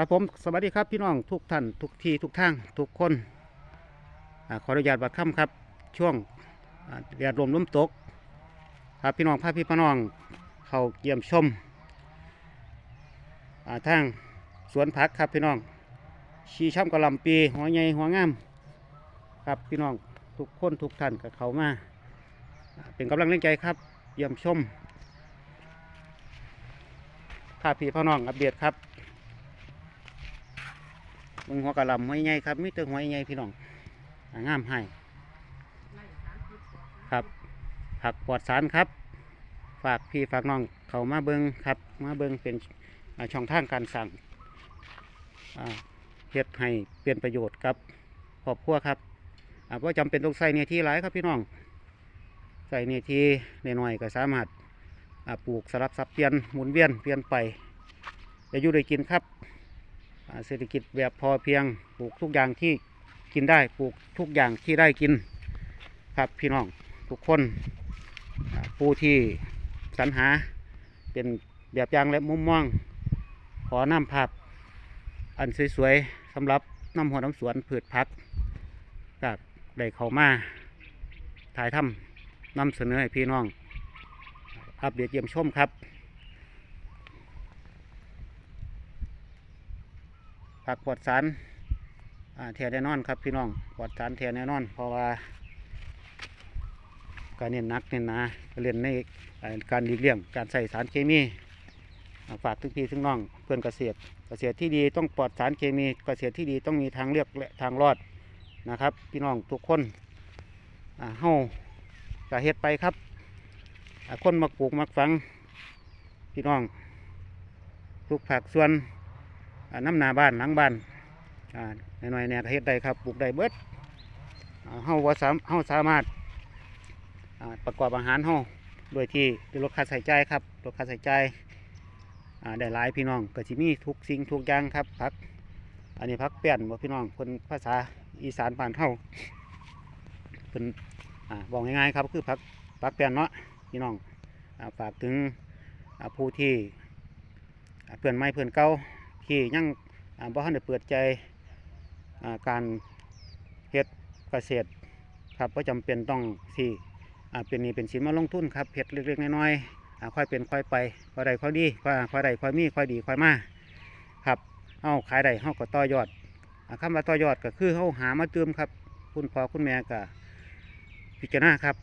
ครับผมสวัสดีครับพี่น้องทุกท่านทุกที่ทุกทางทุกคนอขออนุญาตบัดค่ำครับ ช่วงแดดลมล้มตก ครับพี่น้องพาพี่พี่น้องเขาเยี่ยมชมอ่าทางสวนผักครับพี่น้องชีช่ำกระลำปีหัวใหญ่หัวงามครับพี่น้องทุกคนทุกท่านกับเขามาเป็นกำลังแรงใจครับ เยี่ยมชมพาพี่พี่น้องอัปเดตครับ มึงหัวกะหลำหัวใหญ่ครับมีแต่หัวใหญ่พี่น้องอ่างามให้ครับ ผักปลอดสารครับ ฝากพี่ฝากน้องเขามาเบิงครับ มาเบิงเป็นช่องทางการสั่งเฮ็ดให้เป็นประโยชน์กับครอบครัวครับเพราะจำเป็นต้องใส่เนื้อที่หลายครับพี่น้อง ใส่เนื้อที่น้อยก็สามารถปลูกสลับสับเปลี่ยนหมุนเวียนเปลี่ยนไปจะอยู่ได้กินครับ เศรษฐกิจแบบพอเพียงปลูกทุกอย่างที่กินได้ปลูกทุกอย่างที่ได้กินครับพี่น้องทุกคนผู้ที่สรรหาเป็นแบบอย่างและมุมมอง ขอนำภาพอันสวยๆสำหรับน้ำหัวน้ำสวนพืชพักกับได้เขามาถ่ายทำนำเสนอให้พี่น้องอัปเดตเยี่ยมชมครับ ผักปลอดสารแท้แน่นอนครับพี่น้องปลอดสารแท้แน่นอน เพราะว่าการเน้นนักเน้นนาเรียนในการหลีกเลี่ยงการใส่สารเคมีฝากทุกพี่ทุกน้องเพื่อนเกษตร เกษตรที่ดีต้องปลอดสารเคมี เกษตรที่ดีต้องมีทางเลือกและทางรอดนะครับ พี่น้องทุกคนเฮากะเฮ็ดไปครับคนมักปลูกมักฝัง พี่น้องทุกผักส่วน น้ำนาบ้านหลังบ้านหน่อยๆเนี่ยเฮ็ดได้ครับปลูกได้เบิดเฮาว่าสามเฮาสามารถประกอบอาหารเฮาโดยที่ลดค่าใช้จ่ายครับลดค่าใช้จ่ายได้หลายพี่น้องก็สิมีทุกสิ่งทุกอย่างครับผักอันนี้ผักเปลี่ยนบ่พี่น้องคนภาษาอีสานบ้านเฮาเพิ่นอ่าบอกง่ายๆครับคือผักผักเปลี่ยนเนาะพี่น้องฝากถึงผู้ที่เพื่อนใหม่เพื่อนเก่า ที่ยังอ่าบ่ทันได้เปิดใจการเฮ็ดเกษตรครับก็จำเป็นต้องที่เป็นนี่เป็นสินมาลงทุนครับเฮ็ดเล็กๆน้อยๆค่อยเป็นค่อยไปค่อยได้ค่อยดีค่อยค่อยได้ค่อยมีค่อยดีค่อยมาครับเฮาขายได้เฮาก็ต่อยอดอ่าว่าต่อยอดก็คือเฮาหามาเติมครับคุณพ่อคุณแม่ก็พิจารณาครับ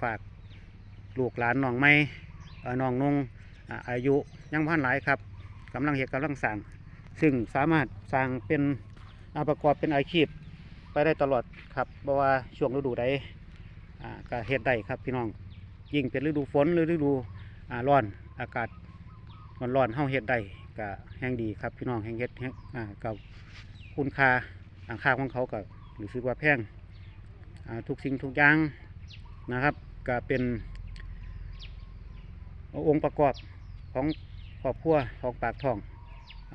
ฝากลูกหลานน้องไม่น้องนงอายุยังพันหลายครับกำลังเฮ็ดกำลังสั่ง ซึ่งสามารถสร้างเป็นอาประกอบเป็นอาชีพไปได้ตลอดครับเพราะว่าช่วงฤดูใดก็เฮ็ดได้ครับพี่น้อง ยิ่งเป็นฤดูฝนหรือฤดูร้อนอากาศร้อนร้อนๆเฮาเฮ็ดได้ก็แห้งดีครับพี่น้องแห้งเฮ็ดแห้งกับคุณค่าอ่าค่าของเขาก็รู้สึกว่าแพงทุกสิ่งทุกอย่างนะครับก็เป็นองค์ประกอบของครอบครัวของปากท้อง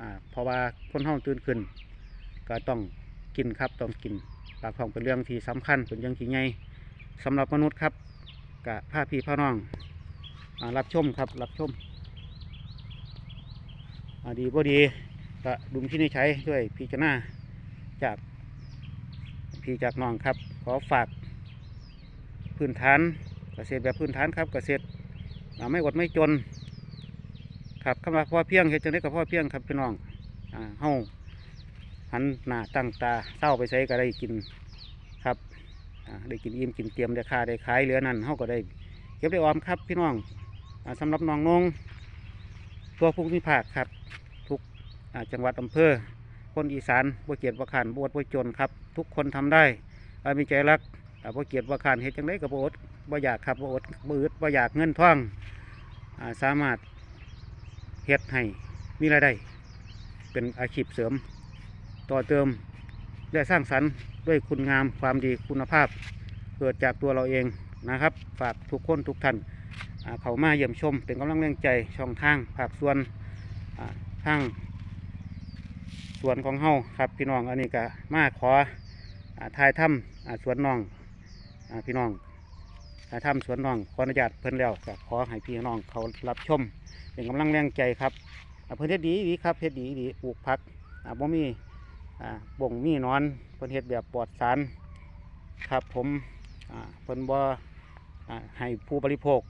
อ่าเพราะว่าคนห้องตื่นขึ้น ก็ต้องกินครับต้องกินปากท้องเป็นเรื่องที่สำคัญเป็นเรื่องที่ใหญ่สำหรับมนุษย์ครับกะพาพี่พ่อน้องอรับชมครับรับชมดีบ่ดีก็ดุมที่นี่ใช้ด้วยพิจารณาจากพี่จากน้องครับ ขอฝากพื้นฐานเกษตรแบบพื้นฐานครับเกษตรไม่อดไม่จน ครับคำว่าพ่อเพียงเฮ็ดจังได๋ก็พ่อเพียงครับพี่น้องอ่าเฮาหันหน้าตั้งตาเศร้าไปใส่ก็ได้กินครับอ่าได้กินอิ่มกินเตรียมได้ค่าได้ขายเหลือนั่นเฮาก็ได้เก็บได้ออมครับพี่น้องอ่าสำหรับน้องนงตัวภูมิภาคครับ ทุกอ่าจังหวัดอำเภอ คนอีสานบ่เกียรติบ่ขานบ่อดบ่จนครับ ทุกคนทำได้อ่ามีใจรักอ่าบ่เกียรติบ่ขานเฮ็ดจังไดก็บ่อดบ่อยากครับบ่อดบ่อึดบ่อยากเงินท่องอ่าสามารถ เฮ็ดให้มีรายได้ เป็นอาชีพเสริม ต่อเติมและสร้างสรรค์ด้วยคุณงามความดีคุณภาพ เกิดจากตัวเราเองนะครับ ฝากทุกคนทุกท่านเขามาเยี่ยมชม เป็นกำลังแรงใจช่องทางภาคส่วนอ่าทางส่วนของเฮาครับพี่น้องอันนี้ก็มาขออ่าทายถ้ำสวนน้องอพี่น้อง ทายถ้ำสวนน้องขออนุญาตเพิ่นแล้วก็ขอให้พี่น้องเขารับชม เป็นกำลังแรงใจครับเพื่อนเฮ็ดดีดีครับเฮ็ดดีดีปลูกผักอ่อ่าบ่มีอ่าบ่งมีนอนเพิ่นเฮ็ดแบบปลอดสารครับผมเพิ่นบ่ให้ผู้บริโภค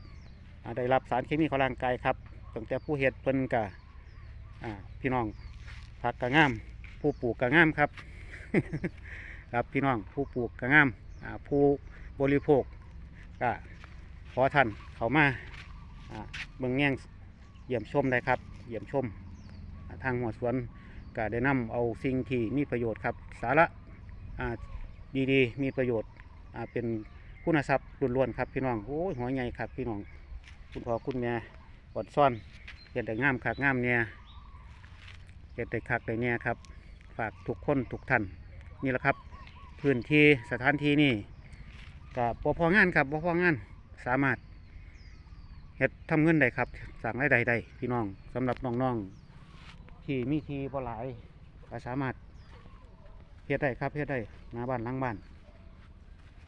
ได้รับสารเคมีข้าร่างกายครับตั้งแต่ผู้เฮ็ดเพิ่นก็อ่าพี่น้องผักก็งาม ผู้ปลูกก็งามครับ ครับพี่น้องผู้ปลูกก็งามผู้บริโภค ก็ขอท่านเขามาเบิ่งแย่งเยี่ยมชมได้ครับ เยี่ยมชมทางหัวสวนก็ได้นำเอาสิ่งที่มีประโยชน์ครับ สาระดีๆ มีประโยชน์เป็นคุณทรัพย์ล้วนๆครับพี่น้องโอ้ยหัวใหญ่ครับพี่น้องคุณพ่อคุณแม่กดซ่อนเห็ดได้งามคักงามเนี่ยเห็ดได้คักได้เนี่ยครับ ฝากทุกคนทุกท่านนี่แหละครับ พื้นที่สถานที่นี่ กับพพองานครับพพองานสามารถเฮ็ดทำเงินได้ครับสั่งรายได้ได้พี่น้องสำหรับน้องๆที่มีที่บ่หลายก็สามารถเฮ็ดได้ครับเฮ็ดได้หน้าบ้านหลังบ้าน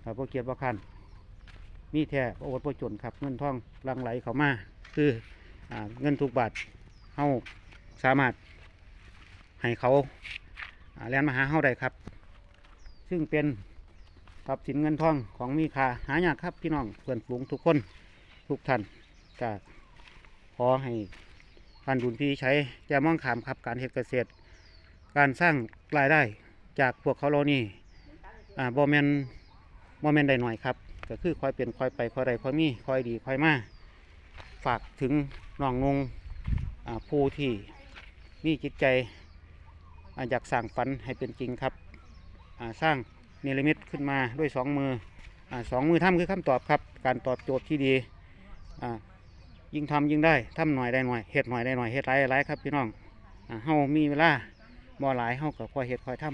ครับบ่เกียดบ่คันมีแท้บ่อดบ่จนครับ เงินทองลังไหลเข้ามา คืออเงินทุกบาทเฮาสามารถให้เขาอ่าแลนมาหาเฮาได้ครับ ซึ่งเป็น ทรัพย์สินเงินทองของมีค่าหายากครับพี่น้องเพื่อนฝูงทุกคนทุกท่านก็ขอให้ท่านดุลพี่ใช้แจมองขามครับการเฮ็ดเกษตร การสร้างรายได้จากพวกเขาเรานี่อ่าบ่แมนบ่แมนได้หน่อยครับก็คือคอยเป็นคอยไปคอยใดคอยมีคอยดีคอยมาฝากถึงน้องนงอ่าผู้ที่มีจิตใจอยากสร้างฝันให้เป็นจริงครับอ่าสร้าง เนรมิตขึ้นมาด้วยสองมืออสองมือทำคือคำตอบครับ การตอบโจทย์ที่ดียิ่งทำยิ่งได้ทำหน่อยได้หน่อยเฮ็ดหน่อยได้หน่อยเฮ็ดหลายได้หลายครับพี่น้องเฮามีเวลาบ่หลายเฮาก็ค่อยเฮ็ดคอยท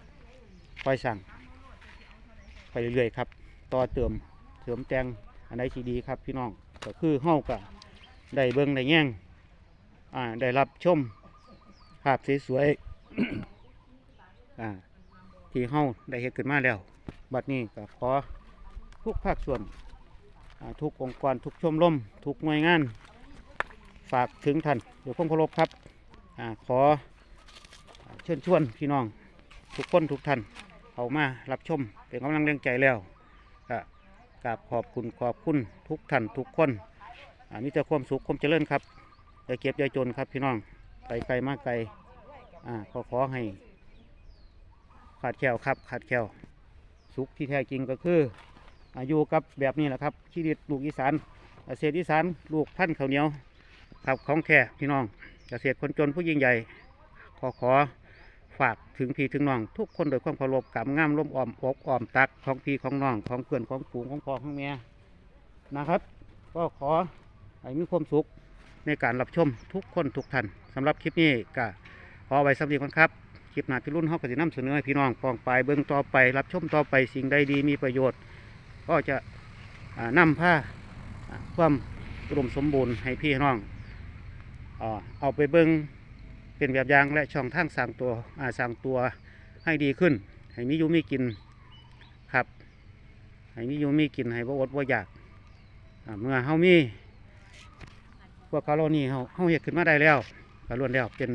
ำค่อยสั่งไปเรื่อยๆครับต่อเติมเสริมแต่งอันใดที่ดีครับพี่น้องก็คือเฮาก็ได้เบิ่งได้แย่งได้รับชมภาพสวยๆอ่า ที่เฮาได้เฮ็ดขึ้นมาแล้ว บัดนี้ก็ขอทุกภาคส่วนทุกองค์กรทุกชมรมทุกหน่วยงาน ฝากถึงท่านเดี๋ยวผมเคารพครับอขอเชิญชวนพี่น้อง ทุกคนทุกท่านเข้ามารับชมเป็นกำลังแรงใจแล้วกราบขอบคุณขอบคุณทุกท่านทุกคนอ่ามีแต่ความสุขความเจริญครับอย่าเก็บอย่าจนครับพี่น้องไปไกลมากไกลอขอขอให้ ขาดแคล้วครับ ขาดแคล้วสุขที่แท้จริงก็คือ อายุกับแบบนี้แหละครับชีวิตลูกอีสานเกษตรอีสานลูกพันธุ์ข้าวเหนียวครับของแท้พี่น้องเกษตรคนจนผู้ยิ่งใหญ่ ขอขอฝากถึงพี่ถึงน้อง ทุกคนโดยความเคารพกำงามร่มอ้อมอกอ้อมตักของพี่ของน้องของเพื่อนของฝูงของพ่อของแม่นะครับ ก็ขอให้มีความสุขในการรับชมทุกคนทุกท่านสำหรับคลิปนี้ก็ขอไว้สำหรับคนครับ คลิปหน้าพี่รุ่นเขาก็จะนำเสนอให้พี่น้องปองไปเบิ่งต่อไป รับชมต่อไปสิ่งใดดีมีประโยชน์ ก็จะอ่าผ้าความอุดมสมบูรณ์ให้พี่น้องอเอาไปเบิ่งเป็นแบบอย่างและช่องทางสร้างตัวสร้างตัวให้ดีขึ้น ให้มีอยู่มีกินครับ ให้มีอยู่มีกินให้บ่อดบ่อยากเมื่อเฮามีพวกเขาเหล่านี้เขาเขาเห็ดขึ้นมาได้แล้วก็ล้วนแล้วเป็น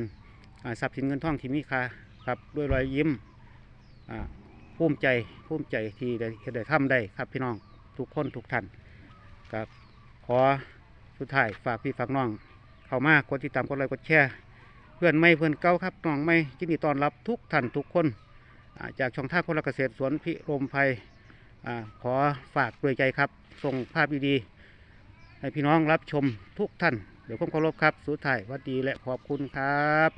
ทรัพย์สินเงินทองที่มีค่า ครับ ด้วยรอยยิ้มภูมิใจภูมิใจที่ได้ได้ทำได้ครับพี่น้องทุกคนทุกท่านกับขอสุดท้ายฝากพี่ฝากน้อง เข้ามากดติดตามกดไลค์กดแชร์เพื่อนไม่เพื่อนเก่าครับน้องไม่ยินดีต้อนรับทุกท่านทุกคนจากช่องท่าคนละเกษตรสวนพิรมภัยอขอฝากด้วยใจครับส่งภาพดีๆให้พี่น้องรับชมทุกท่านเดี๋ยวผมเคารพครับ สุดท้ายวัดดีและขอบคุณครับ